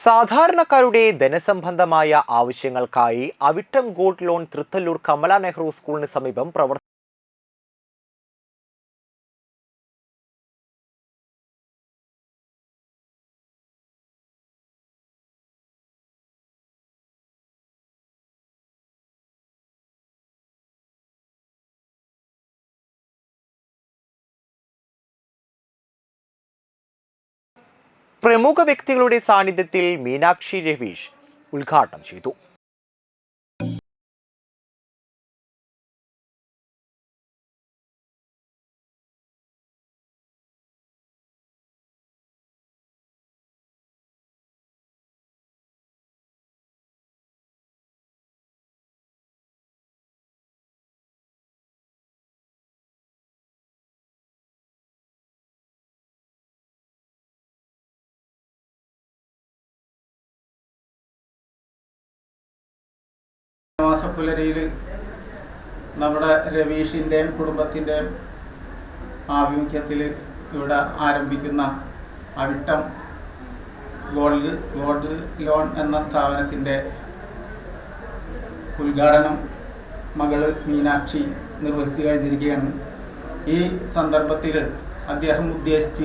സാധാരണക്കാരുടെ ധനസംബന്ധമായ ആവശ്യങ്ങൾക്കായി അവിട്ടം ഗോൾഡ് ലോൺ തൃത്തല്ലൂർ കമലാ നെഹ്റു സ്കൂളിന് സമീപം പ്രവർത്തി പ്രമുഖ വ്യക്തികളുടെ സാന്നിധ്യത്തിൽ മീനാക്ഷി രവീഷ് ഉദ്ഘാടനം ചെയ്തു. മാസ പുലരിയിൽ നമ്മുടെ രവീഷിന്റെയും കുടുംബത്തിന്റെയും ആഭിമുഖ്യത്തിൽ ഇവിടെ ആരംഭിക്കുന്ന അവിട്ടം ഗോൾഡ് ഗോൾഡ് ലോൺ എന്ന സ്ഥാപനത്തിന്റെ ഉദ്ഘാടനം മകൾ മീനാക്ഷി നിർവഹിച്ചു കഴിഞ്ഞിരിക്കുകയാണ്. ഈ സന്ദർഭത്തിൽ അദ്ദേഹം ഉദ്ദേശിച്ച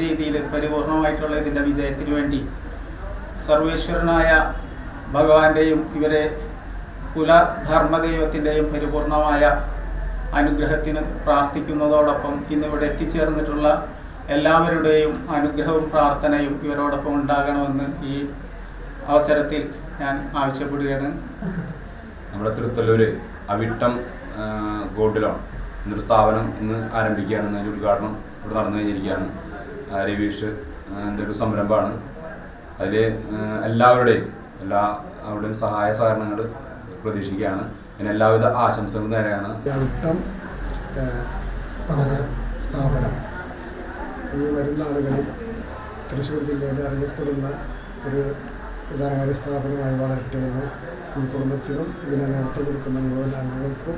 രീതിയിൽ പരിപൂർണമായിട്ടുള്ള ഇതിന്റെ വിജയത്തിന് വേണ്ടി സർവേശ്വരനായ ഭഗവാന്റെയും ഇവരെ കുലധർമ്മദൈവത്തിന്റെയും പരിപൂർണമായ അനുഗ്രഹത്തിന് പ്രാർത്ഥിക്കുന്നതോടൊപ്പം ഇന്നിവിടെ എത്തിച്ചേർന്നിട്ടുള്ള എല്ലാവരുടെയും അനുഗ്രഹവും പ്രാർത്ഥനയും ഇവരോടൊപ്പം ഉണ്ടാകണമെന്ന് ഈ അവസരത്തിൽ ഞാൻ ആവശ്യപ്പെടുകയാണ്. നമ്മുടെ തൃത്തല്ലൂര് അവിട്ടം ഗോഡിലാണ് ഇന്നൊരു സ്ഥാപനം ഇന്ന് ആരംഭിക്കുകയാണ്. അതിന്റെ ഉദ്ഘാടനം ഇവിടെ നടന്നു കഴിഞ്ഞിരിക്കുകയാണ്. രവീഷ് എന്റെ ഒരു സംരംഭമാണ്. അതിൽ എല്ലാവരുടെയും എല്ലാ അവിടെയും സഹായ സഹകരണങ്ങൾ പ്രതീക്ഷിക്കുകയാണ്. പിന്നെ എല്ലാവിധ ആശംസകളും നേരെയാണ്. സ്ഥാപനം. ഈ വരുന്ന ആളുകളിൽ തൃശ്ശൂർ ജില്ലയിൽ അറിയപ്പെടുന്ന ഒരു ധനകാര്യ സ്ഥാപനമായി വളരട്ടെ എന്ന് ഈ കുടുംബത്തിനും ഇതിനെ നടത്തി കൊടുക്കുന്ന മുഴുവൻ അംഗങ്ങൾക്കും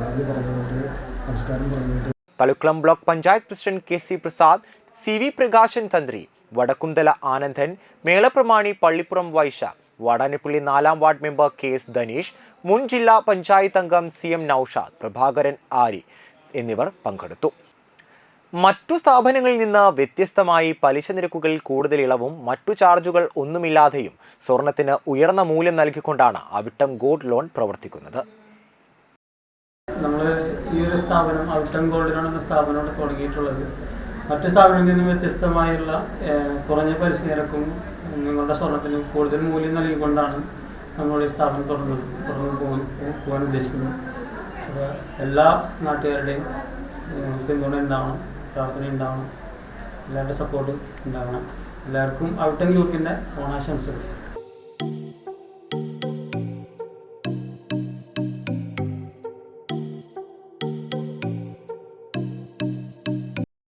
നന്ദി പറഞ്ഞുകൊണ്ട് നമസ്കാരം പറഞ്ഞുകൊണ്ട്. Thalikkulam block panchayat president K C Prasad C V Prakashan തന്ത്രി വടക്കുംതല ആനന്ദൻ മേളപ്രമാണി പള്ളിപ്പുറം വൈശ വാടാനപ്പള്ളി നാലാം ward member K S Dhaneesh മുൻ ജില്ലാ പഞ്ചായത്ത് അംഗം സി എം നൌഷാദ് പ്രഭാകരൻ ആരി എന്നിവർ പങ്കെടുത്തു. മറ്റു സ്ഥാപനങ്ങളിൽ നിന്ന് വ്യത്യസ്തമായി പലിശ നിരക്കുകൾ കൂടുതൽ ഇളവും മറ്റു ചാർജുകൾ ഒന്നുമില്ലാതെയും സ്വർണത്തിന് ഉയർന്ന മൂല്യം നൽകിക്കൊണ്ടാണ് അവിട്ടം ഗോൾഡ് ലോൺ പ്രവർത്തിക്കുന്നത്. നമ്മൾ ഈ ഒരു സ്ഥാപനം അവിട്ടം ഗോൾഡ് ലോൺ എന്ന സ്ഥാപനമാണ് തുടങ്ങിയിട്ടുള്ളത്. മറ്റു സ്ഥാപനങ്ങളിൽ നിന്നും വ്യത്യസ്തമായുള്ള കുറഞ്ഞ പലിശ നിരക്കും നിങ്ങളുടെ സ്വർണത്തിന് കൂടുതൽ മൂല്യം നൽകിക്കൊണ്ടാണ് നമ്മൾ ഈ സ്ഥാപനം തുറന്ന് തുറന്നു പോകാൻ പോകാൻ ഉദ്ദേശിക്കുന്നത്. അപ്പോൾ എല്ലാ നാട്ടുകാരുടെയും പിന്തുണ ഉണ്ടാവണം പ്രാർത്ഥന ഉണ്ടാവണം എല്ലാവരുടെ സപ്പോർട്ട് ഉണ്ടാവണം. എല്ലാവർക്കും ഔട്ടം ഗ്രൂപ്പിന്റെ ഓണാശംസകൾ.